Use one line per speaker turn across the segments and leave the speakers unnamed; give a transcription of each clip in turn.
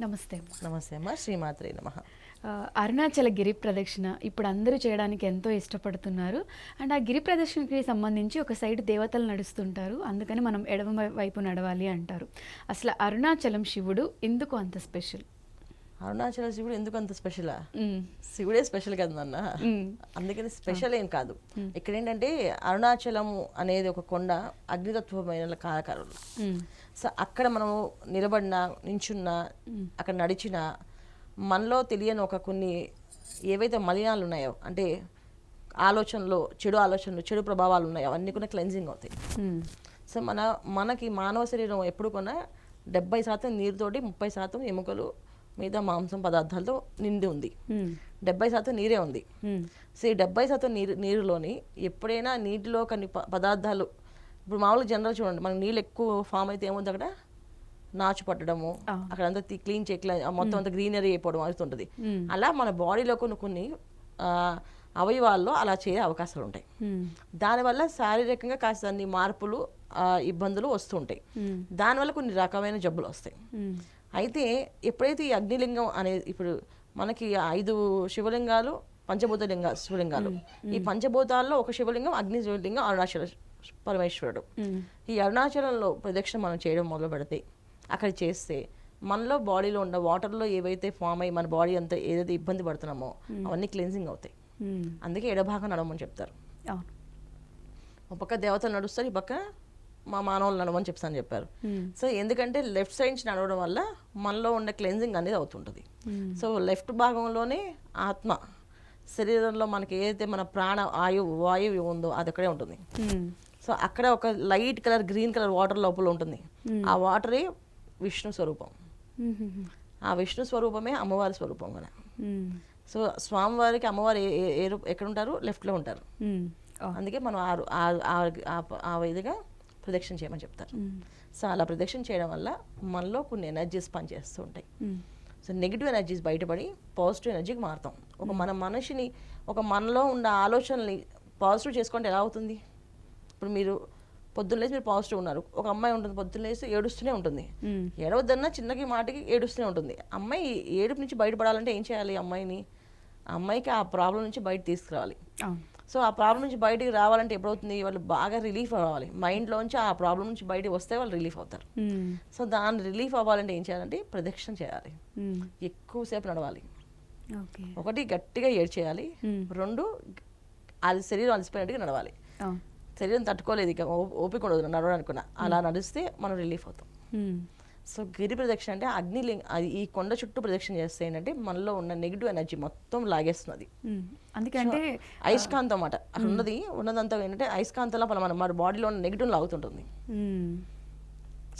నమస్తే అమ్మ.
నమస్తే అమ్మ శ్రీమాత్రే నమ.
అరుణాచల గిరి ప్రదక్షిణ ఇప్పుడు అందరూ చేయడానికి ఎంతో ఇష్టపడుతున్నారు. అండ్ ఆ గిరి ప్రదక్షిణకి సంబంధించి ఒక సైడ్ దేవతలు నడుస్తుంటారు. అందుకని మనం ఎడమ వైపు నడవాలి అంటారు. అసలు అరుణాచలం శివుడు ఎందుకు అంత స్పెషల్?
అరుణాచల శివుడు ఎందుకు అంత స్పెషలా. శివుడే స్పెషల్ కదా
మ్మ్.
అందుకని స్పెషల్ ఏం కాదు ఇక్కడ ఏంటంటే అరుణాచలము అనేది ఒక కొండ అగ్నితత్వమైన కారకారులు. సో అక్కడ మనము నిలబడినా నించున్నా అక్కడ నడిచినా మనలో తెలియని ఒక కొన్ని ఏవైతే మలినాలు ఉన్నాయో అంటే ఆలోచనలు చెడు ఆలోచనలు చెడు ప్రభావాలు ఉన్నాయో అవన్నీ కూడా క్లెన్జింగ్ అవుతాయి. సో మన మనకి మానవ శరీరం ఎప్పుడు కొన్నా డెబ్బై శాతం నీరుతోటి ముప్పై శాతం ఎముకలు మిగతా మాంసం పదార్థాలతో నిండి ఉంది. డెబ్బై శాతం నీరే ఉంది. సో ఈ డెబ్బై శాతం నీరు నీరులోని ఎప్పుడైనా నీటిలో కొన్ని పదార్థాలు ఇప్పుడు మామూలుగా జనరల్ చూడండి మనకి నీళ్ళు ఎక్కువ ఫామ్ అయితే ఏముంది అక్కడ నాచు పట్టడము. అక్కడ అంతా క్లీన్ చెక్ల మొత్తం అంతా గ్రీనరీ అయిపోవడం అవుతుంటుంది. అలా మన బాడీలో కొన్ని కొన్ని అవయవాల్లో అలా చేరే అవకాశాలు ఉంటాయి. దానివల్ల శారీరకంగా కాస్త అన్ని మార్పులు ఇబ్బందులు వస్తుంటాయి. దానివల్ల కొన్ని రకమైన జబ్బులు వస్తాయి. అయితే ఎప్పుడైతే ఈ అగ్నిలింగం అనేది ఇప్పుడు మనకి ఐదు శివలింగాలు పంచభూత లింగ శివలింగాలు ఈ పంచభూతాల్లో ఒక శివలింగం అగ్ని శివలింగం అరుణాచల పరమేశ్వరుడు. ఈ అరుణాచలంలో ప్రదక్షిణ మనం చేయడం మొదలు పెడితే అక్కడ చేస్తే మనలో బాడీలో ఉన్న వాటర్లో ఏవైతే ఫామ్ అయ్యి మన బాడీ అంతా ఏదైతే ఇబ్బంది పడుతున్నామో అవన్నీ క్లెన్సింగ్ అవుతాయి. అందుకే ఎడభాగం నడవమని చెప్తారు.
అవును.
ఒక పక్క దేవతలు నడుస్తారు ఈ పక్క మా మానవులు నడవని చెప్తాను చెప్పారు
మ్మ్.
సో ఎందుకంటే లెఫ్ట్ సైడ్ నుంచి నడవడం వల్ల మనలో ఉన్న క్లెన్జింగ్ అనేది అవుతుంటుంది. సో లెఫ్ట్ భాగంలోనే ఆత్మ శరీరంలో మనకి ఏదైతే మన ప్రాణ ఆయువు వాయువు ఉందో అది అక్కడే ఉంటుంది. సో అక్కడ ఒక light colour green colour water లోపల ఉంటుంది ఆ వాటరే విష్ణు స్వరూపం. ఆ విష్ణు స్వరూపమే అమ్మవారి స్వరూపం
మ్మ్.
సో స్వామివారికి అమ్మవారు ఎక్కడ ఉంటారు లెఫ్ట్లో ఉంటారు అందుకే మనం ఆ విధిగా ప్రదక్షిణ చేయమని చెప్తారు. సో అలా ప్రదక్షిణ చేయడం వల్ల మనలో కొన్ని ఎనర్జీస్ పనిచేస్తూ ఉంటాయి. సో నెగిటివ్ ఎనర్జీస్ బయటపడి పాజిటివ్ ఎనర్జీకి మారుతాం. ఒక మన మనిషిని ఒక మనలో ఉన్న ఆలోచనల్ని పాజిటివ్ చేసుకుంటే ఎలా అవుతుంది? ఇప్పుడు మీరు పొద్దున్న లేచి మీరు పాజిటివ్ ఉన్నారు. ఒక అమ్మాయి ఉంటుంది పొద్దున్న లేచి ఏడుస్తూనే ఉంటుంది. ఏడవద్దన్నా చిన్నకి మాటకి ఏడుస్తూనే ఉంటుంది. అమ్మాయి ఏడుపు నుంచి బయటపడాలంటే ఏం చేయాలి? అమ్మాయిని అమ్మాయికి ఆ ప్రాబ్లం నుంచి బయట తీసుకురావాలి. సో ఆ ప్రాబ్లం నుంచి బయటికి రావాలంటే ఎప్పుడవుతుంది? వాళ్ళు బాగా రిలీఫ్ అవ్వాలి. మైండ్లోంచి ఆ ప్రాబ్లం నుంచి బయటికి వస్తే వాళ్ళు రిలీఫ్ అవుతారు.
మ్మ్.
సో దాని రిలీఫ్ అవ్వాలంటే ఏం చేయాలంటే ప్రదక్షిణ చేయాలి.
మ్మ్.
ఎక్కువసేపు నడవాలి. ఒకటి గట్టిగా ఏడ్చేయాలి.
మ్మ్.
రెండు అది శరీరం అలసిపోయినట్టుగా నడవాలి. శరీరం తట్టుకోలేదు ఇక ఓపిక ఉండదు నడవడానికి అలా నడిస్తే మనం రిలీఫ్ అవుతాం. సో గిరి ప్రదక్షిణ అంటే అగ్నిలింగ అది ఈ కొండ చుట్టూ ప్రదక్షిణ చేస్తే ఏంటంటే మనలో ఉన్న నెగిటివ్ ఎనర్జీ మొత్తం లాగేస్తున్నది.
అందుకంటే
అయస్కాంతం అన్నమాట అక్కడ ఉన్నది ఉన్నదంతా ఏంటంటే అయస్కాంతం లోపల మన మన బాడీలో ఉన్న నెగిటివ్ లాగుతుంటుంది.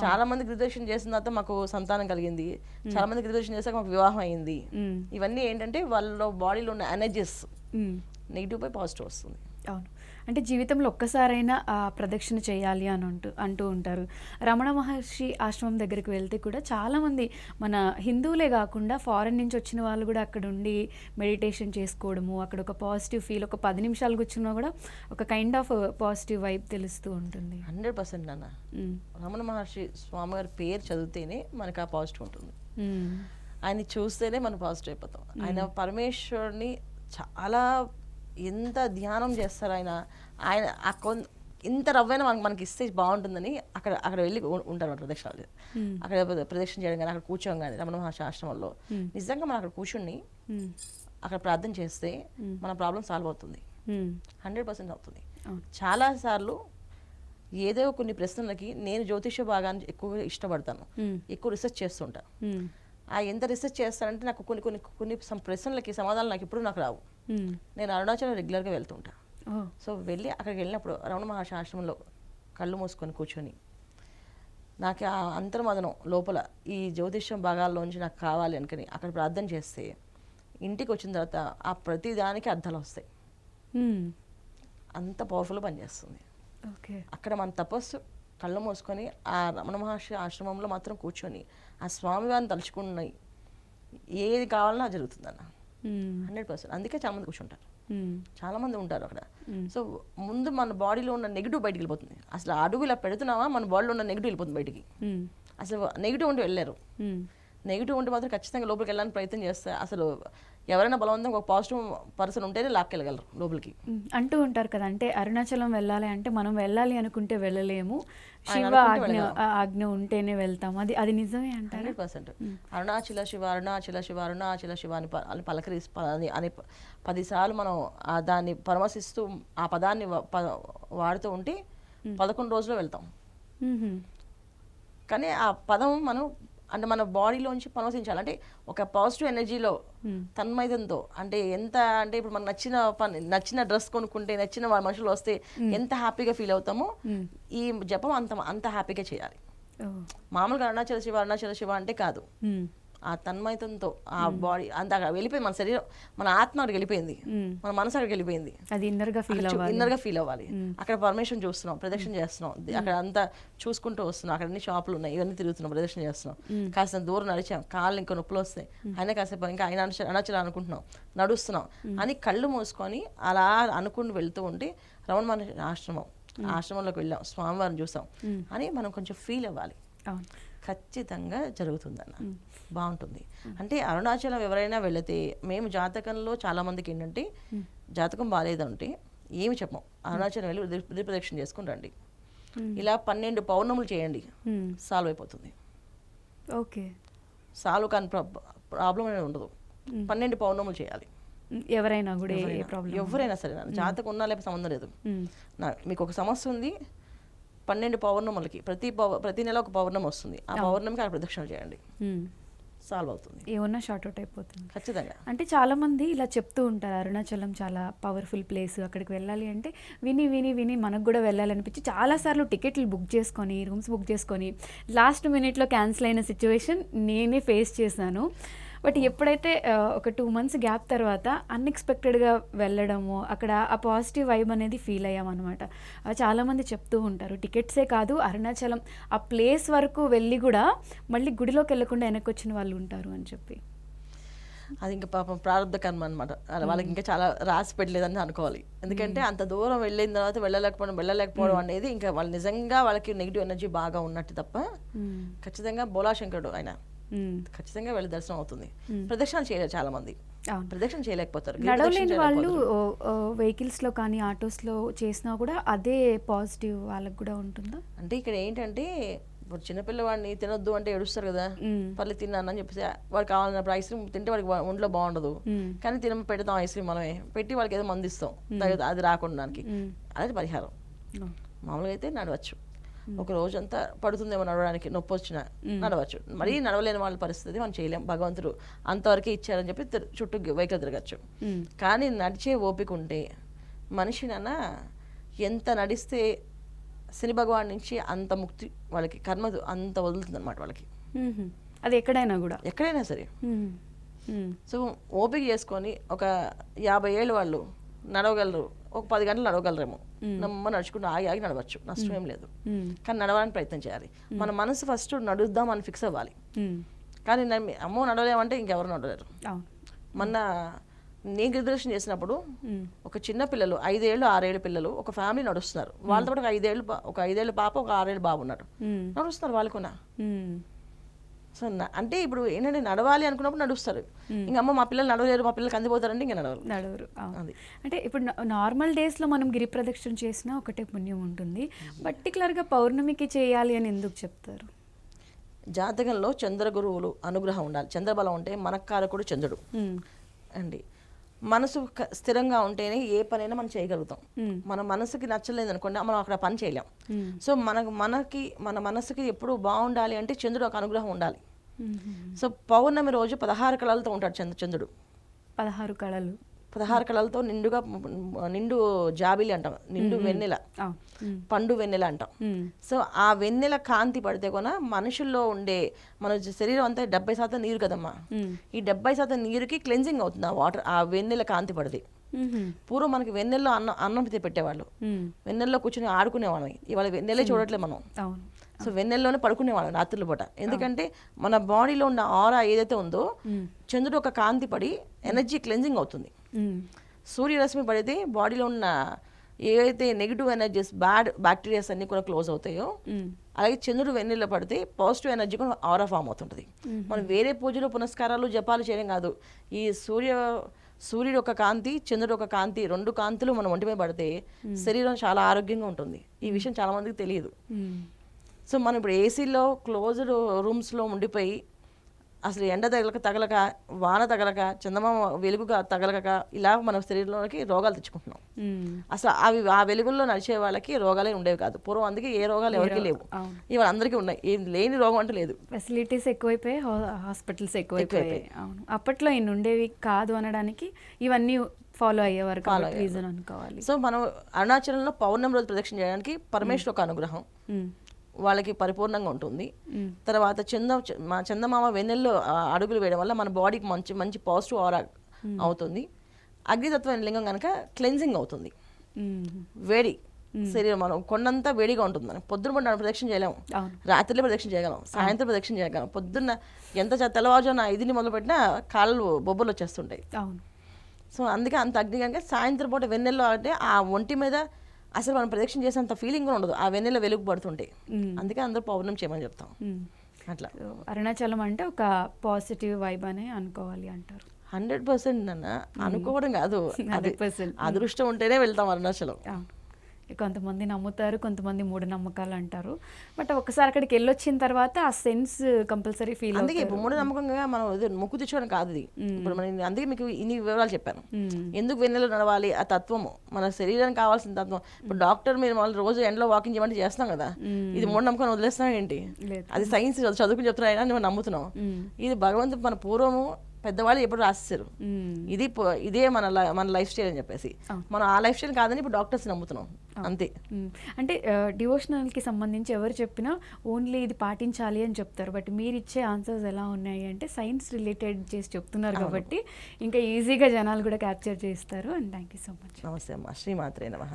చాలా మంది గిరిదక్షిణ చేసిన తర్వాత మాకు సంతానం కలిగింది. చాలా మంది గిరిదక్షిణ చేశాక మాకు వివాహం అయింది. ఇవన్నీ ఏంటంటే వాళ్ళ బాడీలో ఉన్న ఎనర్జీస్. నెగిటివ్ పై పాజిటివ్ వస్తుంది.
అవును. అంటే జీవితంలో ఒక్కసారైనా ఆ ప్రదక్షిణ చేయాలి అని అంటూ అంటూ ఉంటారు. రమణ మహర్షి ఆశ్రమం దగ్గరికి వెళ్తే కూడా చాలామంది మన హిందువులే కాకుండా ఫారెన్ నుంచి వచ్చిన వాళ్ళు కూడా అక్కడ ఉండి మెడిటేషన్ చేసుకోవడము అక్కడ ఒక పాజిటివ్ ఫీల్ ఒక పది నిమిషాలు కూర్చున్నా కూడా ఒక కైండ్ ఆఫ్ పాజిటివ్ వైబ్ తెలుస్తూ ఉంటుంది.
హండ్రెడ్ పర్సెంట్ నాన్న.
మ్మ్.
రమణ మహర్షి స్వామివారి పేరు చదివితేనే మనకు ఆ పాజిటివ్ ఉంటుంది. ఆయన చూస్తేనే మనం పాజిటివ్ అయిపోతాం. ఆయన పరమేశ్వరుని చాలా ఎంత ధ్యానం చేస్తారు ఆయన ఆయన ఆ ఇంత రవ్వైన మనకి మనకి ఇస్తే బాగుంటుందని అక్కడ అక్కడ వెళ్ళి ఉంటారు
మ్మ్.
అక్కడ ప్ర- ప్రదక్షిణ చేయడం కానీ అక్కడ కూర్చోం కానీ రమణ మహర్షి ఆశ్రమంలో. నిజంగా మనం అక్కడ కూర్చుని. అక్కడ ప్రార్థన చేస్తే మన ప్రాబ్లం సాల్వ్ అవుతుంది. హండ్రెడ్ పర్సెంట్ అవుతుంది చాలాసార్లు ఏదో కొన్ని ప్రశ్నలకి నేను జ్యోతిష భాగాన్ని ఎక్కువగా ఇష్టపడతాను. ఎక్కువ రీసెర్చ్ చేస్తుంటా
మ్మ్.
ఆ ఎంత రీసెర్చ్ చేస్తానంటే నాకు కొన్ని కొన్ని కొన్ని ప్రశ్నలకి సమాధానాలు నాకు ఇప్పుడు నాకు రావు. నేను అరుణాచలం రెగ్యులర్గా వెళ్తుంటా.
ఓ
సో వెళ్ళి అక్కడికి వెళ్ళినప్పుడు రమణ మహర్షి ఆశ్రమంలో కళ్ళు మూసుకొని కూర్చొని నాకు ఆ అంతర్మదనం లోపల ఈ జ్యోతిష్యం భాగాల్లోంచి నాకు కావాలి అనుకుని అక్కడ ప్రార్థన చేస్తే ఇంటికి వచ్చిన తర్వాత ఆ ప్రతి దానికి అర్థాలు వస్తాయి.
మ్మ్.
అంత పవర్ఫుల్ పనిచేస్తుంది
ఓకే
అక్కడ మన తపస్సు కళ్ళు మూసుకొని ఆ రమణ మహర్షి ఆశ్రమంలో మాత్రం కూర్చొని ఆ స్వామివారిని తలుచుకున్నాయి ఏది కావాలన్నా జరుగుతుందన్న. హండ్రెడ్ పర్సెంట్ అందుకే చాలా మంది కూర్చుంటారు
మ్మ్.
చాలా మంది ఉంటారు అక్కడ
మ్మ్.
సో ముందు మన బాడీలో ఉన్న నెగిటివ్ బయటికి వెళ్ళిపోతుంది అసలు అడుగు ఇలా పెడుతున్నావా మన బాడీలో ఉన్న నెగిటివ్ వెళ్ళిపోతుంది బయటికి. అసలు నెగిటివ్ ఉంటే వెళ్ళారు. నెగిటివ్ ఉంటే మాత్రం ఖచ్చితంగా లోపలికి వెళ్ళడానికి ప్రయత్నం చేస్తే అసలు ఎవరైనా బలవంతంగా ఒక పాజిటివ్ పర్సన్ ఉంటేనే లాక్కెళ్ళగలరు లోపలికి.
అంటూ ఉంటారు కదా అంటే అరుణాచలం వెళ్ళాలి అంటే మనం వెళ్ళాలి అనుకుంటే వెళ్ళలేము. శివ ఆజ్ఞ ఆజ్ఞ ఉంటేనే వెళ్తాం అది అది నిజమే అంటారా?
Hundred percent. అరుణాచల శివ అరుణాచల శివ అరుణాచల శివ అని అని పలకరి అని అని పదిసార్లు మనం దాన్ని పరామర్శిస్తూ ఆ పదాన్ని వాడుతూ ఉంటే పదకొండు రోజుల్లో వెళ్తాం. కానీ ఆ పదం మనం అంటే మన బాడీలోంచి పరమశించాలి అంటే ఒక పాజిటివ్ ఎనర్జీలో తన్మయతంతో అంటే ఎంత అంటే ఇప్పుడు మనకు నచ్చిన పని నచ్చిన డ్రెస్ కొనుక్కుంటే నచ్చిన వాళ్ళ మనుషులు వస్తే ఎంత హ్యాపీగా ఫీల్ అవుతామో ఈ జపం అంత అంత హ్యాపీగా చేయాలి. మామూలుగా అరుణాచల శివ అరుణాచల శివ అంటే కాదు. ఆ తన్మయతంతో ఆ బాడీ అంత అక్కడ వెళ్ళిపోయింది. మన శరీరం మన ఆత్మ అక్కడికి వెళ్ళిపోయింది. మన మనసు అక్కడికి వెళ్ళిపోయింది.
అది ఇన్నర్గా ఫీల్ అవ్వాలి.
ఇన్నర్గా ఫీల్ అవ్వాలి. అక్కడ పర్మిషన్ చూస్తున్నాం ప్రదక్షిణ చేస్తున్నాం. అక్కడ అంతా చూసుకుంటూ వస్తున్నాం. అక్కడ అన్ని షాపులు ఉన్నాయి ఇవన్నీ తిరుగుతున్నాం ప్రదక్షిణ చేస్తున్నాం. కాస్త దూరం నడిచాం. కాళ్ళు ఇంకా నొప్పులు వస్తాయి. అయినా కాసేపు ఇంకా అయినా అణచలు అనుకుంటున్నాం. నడుస్తున్నాం. అని కళ్ళు మూసుకొని అలా అనుకుని వెళ్తూ ఉంటే రమణ మహర్షి ఆశ్రమం ఆశ్రమంలోకి వెళ్ళాం. స్వామివారిని చూసాం. అని మనం కొంచెం ఫీల్ అవ్వాలి.
అవును.
ఖచ్చితంగా జరుగుతుందన్న. బాగుంటుంది. అంటే అరుణాచలం ఎవరైనా వెళితే మేము జాతకంలో చాలా మందికి ఏంటంటే జాతకం బాగాలేదంటే ఏమి చెప్పం. అరుణాచలం వెళ్ళి ఉదయ ప్రదక్షిణ చేసుకుని రండి. ఇలా పన్నెండు పౌర్ణములు చేయండి. సాల్వ్ అయిపోతుంది.
ఓకే.
సాల్వ్ కాని ప్రాబ్లం అనేది ఉండదు. పన్నెండు పౌర్ణములు చేయాలి.
ఎవరైనా కూడా
ఎవరైనా. సరే జాతకం ఉన్నా లేకపోతే సంబంధం లేదు. మీకు ఒక సమస్య ఉంది. పన్నెండు పౌర్ణములకి. ప్రతి పౌ- ప్రతి నెల ఒక పౌర్ణమి వస్తుంది. ఆ పౌర్ణమికి ఆ ప్రదక్షిణ చేయండి. సాల్వ్ అవుతుంది.
ఏమన్నా షార్ట్ అవుట్ అయిపోతుంది.
ఖచ్చితంగా.
అంటే చాలా మంది ఇలా చెప్తూ ఉంటారు. అరుణాచలం చాలా పవర్ఫుల్ ప్లేస్ అక్కడికి వెళ్ళాలి అంటే విని విని విని మనకు కూడా వెళ్ళాలనిపించి చాలాసార్లు టికెట్లు బుక్ చేసుకొని రూమ్స్ బుక్ చేసుకొని లాస్ట్ మినిట్లో క్యాన్సిల్ అయిన సిచ్యువేషన్ నేనే ఫేస్ చేశాను. బట్ ఎప్పుడైతే ఒక టూ మంత్స్ గ్యాప్ తర్వాత అన్ఎక్స్పెక్టెడ్గా వెళ్ళడము అక్కడ ఆ పాజిటివ్ వైబ్ అనేది ఫీల్ అయ్యామన్నమాట. చాలామంది చెప్తూ ఉంటారు టికెట్సే కాదు అరుణాచలం ఆ ప్లేస్ వరకు వెళ్ళి కూడా మళ్ళీ గుడిలోకి వెళ్ళకుండా వెనక్కి వచ్చిన వాళ్ళు ఉంటారు అని చెప్పి.
అది ఇంకా పాపం ప్రారంభ కర్మ అనమాట వాళ్ళకి ఇంకా చాలా రాసి పెట్టలేదని అనుకోవాలి. ఎందుకంటే అంత దూరం వెళ్ళిన తర్వాత వెళ్ళలేకపోవడం వెళ్ళలేకపోవడం అనేది ఇంకా వాళ్ళు నిజంగా వాళ్ళకి నెగిటివ్ ఎనర్జీ బాగా ఉన్నట్టు తప్ప. ఖచ్చితంగా బోలాశంకరుడు ఆయన. ఖచ్చితంగా వెళ్ళి దర్శనం అవుతుంది. ప్రదక్షిణలు చేయలేరు చాలా మంది ప్రదక్షిణ చేయలేకపోతారు.
నడవలేని వాళ్ళు. వెహికల్స్లో కానీ ఆటోస్లో చేసినా కూడా అదే పాజిటివ్ వాళ్ళకి కూడా ఉంటుందా?
అంటే ఇక్కడ ఏంటంటే ఇప్పుడు చిన్నపిల్లవాడిని తినొద్దు అంటే ఏడుస్తారు కదా. పర్లేదు తిన్నాను అని చెప్పేసి వాడికి కావాలన్నప్పుడు ఐస్ క్రీమ్ తింటే వాడికి వా- ఒంట్లో బాగుండదు. కానీ తిన పెడతాం ఐస్ క్రీమ్ మనమే. పెట్టి వాళ్ళకి ఏదో మంది ఇస్తాం. తగ్గ- అది
మ్మ్.
అదే పరిహారం. మామూలుగా అయితే నడవచ్చు. ఒక రోజంతా పడుతుందేమో నడవడానికి నొప్పి వచ్చినా నడవచ్చు. మరీ నడవలేని వాళ్ళ పరిస్థితి మనం చేయలేం. భగవంతుడు అంతవరకే ఇచ్చారని చెప్పి చుట్టూ వెహికల్ తిరగచ్చు. కానీ నడిచే ఓపిక ఉంటే మనిషినన్నా ఎంత నడిస్తే శని భగవాన్ నుంచి అంత ముక్తి వాళ్ళకి కర్మ అంత వదులుతుంది అనమాట వాళ్ళకి.
అది ఎక్కడైనా కూడా.
ఎక్కడైనా సరే. సో ఓపిక చేసుకొని ఒక యాభై ఏళ్ళు వాళ్ళు నడవగలరు. ఒక పది గంటలు నడవగలరేమో. నమ్మ నడుచుకుంటూ ఆగి ఆగి నడవచ్చు. నష్టం ఏం లేదు. కానీ నడవడానికి ప్రయత్నం చేయాలి. మన మనసు ఫస్ట్ నడుద్దాం అని ఫిక్స్ అవ్వాలి. కానీ అమ్మో నడవలేమంటే ఇంకెవరు నడవలేరు. మొన్న నేను గిరిదర్శనం చేసినప్పుడు. ఒక చిన్న పిల్లలు ఐదేళ్ళు ఆరేళ్ళు పిల్లలు ఒక ఫ్యామిలీ నడుస్తున్నారు. వాళ్ళతో పాటు ఒక ఐదేళ్ళు ఒక ఐదేళ్ళు పాప ఒక ఆరేళ్ళు బాబు ఉన్నారు. నడుస్తున్నారు వాళ్ళు కూడా
మ్మ్.
సో అంటే ఇప్పుడు ఏంటంటే నడవాలి అనుకున్నప్పుడు నడుస్తారు. ఇంకా అమ్మ మా పిల్లలు నడవలేరు మా పిల్లలు కందిపోతారంటే ఇంకా నడవరు.
నడవరు
అది.
అంటే ఇప్పుడు నార్మల్ డేస్లో మనం గిరి ప్రదక్షిణ చేసినా ఒకటే పుణ్యం ఉంటుంది. పర్టికులర్గా పౌర్ణమికి చేయాలి అని ఎందుకు చెప్తారు?
జాతకంలో చంద్రగురువులు అనుగ్రహం ఉండాలి. చంద్రబలం ఉంటే మనకారకుడు చంద్రుడు.
మ్మ్.
అండి. మనసు స్థిరంగా ఉంటేనే ఏ పనైనా మనం చేయగలుగుతాం. మన మనసుకి నచ్చలేదు అనుకోండి మనం అక్కడ పని చేయలేం. సో మనకు మనకి మన మనసుకి ఎప్పుడు బాగుండాలి అంటే చంద్రుడు ఒక అనుగ్రహం ఉండాలి. సో పౌర్ణమి రోజు పదహారు కళలతో ఉంటాడు చంద్ర చంద్రుడు
పదహారు కళలు
పదహారు కళలతో నిండుగా నిండు జాబిలి అంటాం నిండు వెన్నెల. పండు వెన్నెల అంటాం. సో ఆ వెన్నెల కాంతి పడితే కొన మనుషుల్లో ఉండే మన శరీరం అంతా డెబ్బై శాతం నీరు కదమ్మా
మ్మ్.
ఈ డెబ్బై శాతం నీరుకి క్లెన్జింగ్ అవుతుంది ఆ వాటర్ ఆ వెన్నెల కాంతి పడితే. పూర్వం మనకి వెన్నెల్లో అన్నం అన్నం పెట్టి పెట్టేవాళ్ళు. వెన్నెల్లో కూర్చొని ఆడుకునేవాళ్ళం ఇవాళ వెన్నెలే చూడట్లే మనం సో వెన్నెల్లోనే పడుకునేవాళ్ళం రాత్రుల పూట ఎందుకంటే మన బాడీలో ఉన్న ఆరా ఏదైతే ఉందో. చంద్రుడు ఒక కాంతి పడి ఎనర్జీ క్లెన్జింగ్ అవుతుంది. సూర్యరశ్మి పడితే బాడీలో ఉన్న ఏవైతే నెగిటివ్ ఎనర్జీస్ బ్యాడ్ బ్యాక్టీరియాస్ అన్నీ కూడా క్లోజ్ అవుతాయో
మ్మ్.
అలాగే చంద్రుడు వెన్నెల్లో పడితే పాజిటివ్ ఎనర్జీ కూడా ఆరా ఫామ్ అవుతుంటుంది. మనం వేరే పూజలు పునస్కారాలు జపాలు చేయడం కాదు. ఈ సూర్య సూర్యుడు ఒక కాంతి చంద్రుడు ఒక కాంతి రెండు కాంతులు మన ఒంటి మీద పడితే శరీరం చాలా ఆరోగ్యంగా ఉంటుంది. ఈ విషయం చాలా మందికి తెలియదు. సో మనం ఇప్పుడు ఏసీలో క్లోజ్డ్ రూమ్స్లో ఉండిపోయి అసలు ఎండ తగలక తగలక వాన తగలక చందమామ వెలుగుగా తగలక ఇలా మన శరీరంలోకి రోగాలు తెచ్చుకుంటున్నాం. అసలు అవి ఆ వెలుగుల్లో నడిచే వాళ్ళకి రోగాలే ఉండేవి కాదు. పూర్వం అందుకే ఏ రోగాలు ఎవరికి లేవు. ఇవాళ అందరికీ ఉన్నాయి. ఏం లేని రోగం అంటే లేదు.
ఫెసిలిటీస్ ఎక్కువైపోయాయి హాస్పిటల్స్ ఎక్కువైపోయాయి. అవును. అప్పట్లో ఇన్ని ఉండేవి కాదు అనడానికి ఇవన్నీ ఫాలో అయ్యేవారు కాబట్టి రీజన్ అనుకోవాలి.
సో మనం అరుణాచలంలో పౌర్ణమి రోజు ప్రదక్షిణ చేయడానికి పరమేశ్వర ఒక అనుగ్రహం. వాళ్ళకి పరిపూర్ణంగా ఉంటుంది. తర్వాత చంద మా చందమామ వెన్నెల్లో అడుగులు వేయడం వల్ల మన బాడీకి మంచి మంచి పాజిటివ్ ఆరా అవుతుంది. అగ్నితత్వం లింగం కనుక క్లెన్జింగ్ అవుతుంది. వేడి శరీరం మనం కొండంతా వేడిగా ఉంటుంది. మనం పొద్దున పూట మనం ప్రదక్షిణ చేయలేము రాత్రిలో ప్రదక్షిణ చేయగలం. సాయంత్రం ప్రదక్షిణ చేయగలం. పొద్దున్న ఎంత తెల్లవారుజామున ఐదుని మొదలు పెట్టినా కాళ్ళు బొబ్బలు వచ్చేస్తుంటాయి. సో అందుకే అంత అగ్ని కనుక సాయంత్రం పూట వెన్నెల్లో అంటే ఆ ఒంటి మీద అసలు మనం ప్రదక్షిణ చేసేంత ఫీలింగ్ కూడా ఉండదు. ఆ వెన్నెల వెలుగు పడుతుంటే. అందుకే అందరూ పౌర్ణమి చేయమని చెప్తాం. అట్లా.
అరుణాచలం అంటే ఒక పాజిటివ్ వైబ్ అనే అనుకోవాలి అంటారు.
హండ్రెడ్ పర్సెంట్ అన్న అనుకోవడం కాదు. అది
100%.
అదృష్టం ఉంటేనే వెళ్తాం అరుణాచలం.
కొంతమంది నమ్ముతారు కొంతమంది మూఢనమ్మకాలు అంటారు బట్ ఒకసారి అక్కడికి వెళ్ళొచ్చిన తర్వాత ఆ సెన్స్ కంపల్సరీ ఫీల్
అందుకే ఇప్పుడు మూఢ నమ్మకంగా మనం మొక్కు తెచ్చుకోవడం కాదు ఇది. ఇప్పుడు మనం అందుకే మీకు ఇన్ని వివరాలు చెప్పాను. ఎందుకు వెన్నెలో నడవాలి? ఆ తత్వము. మన శరీరానికి కావాల్సిన తత్వం. ఇప్పుడు డాక్టర్ మీరు మళ్ళీ రోజు ఎండలో వాకింగ్ చేయమంటే చేస్తాం కదా. ఇది మూఢ నమ్మకం వదిలేస్తాం ఏంటి అది సైన్స్ చదువుకుని చెప్తున్నాయని మనం నమ్ముతున్నాం. ఇది భగవంతుడు మన పూర్వము పెద్దవాళ్ళు ఎప్పుడు రాసేసారు. ఇది ఇదే మన మన లైఫ్ స్టైల్ అని చెప్పేసి. మనం ఆ లైఫ్ స్టైల్ కాదని ఇప్పుడు డాక్టర్స్ నమ్ముతున్నాం. అంతే.
అంటే డివోషనల్కి సంబంధించి ఎవరు చెప్పినా ఓన్లీ ఇది పాటించాలి అని చెప్తారు. బట్ మీరు ఇచ్చే ఆన్సర్స్ ఎలా ఉన్నాయి అంటే సైన్స్ రిలేటెడ్ చేసి చెప్తున్నారు కాబట్టి ఇంకా ఈజీగా జనాలు కూడా క్యాప్చర్ చేస్తారు. And thank you so much.
నమస్తే అమ్మా. శ్రీమాత్రే నమః.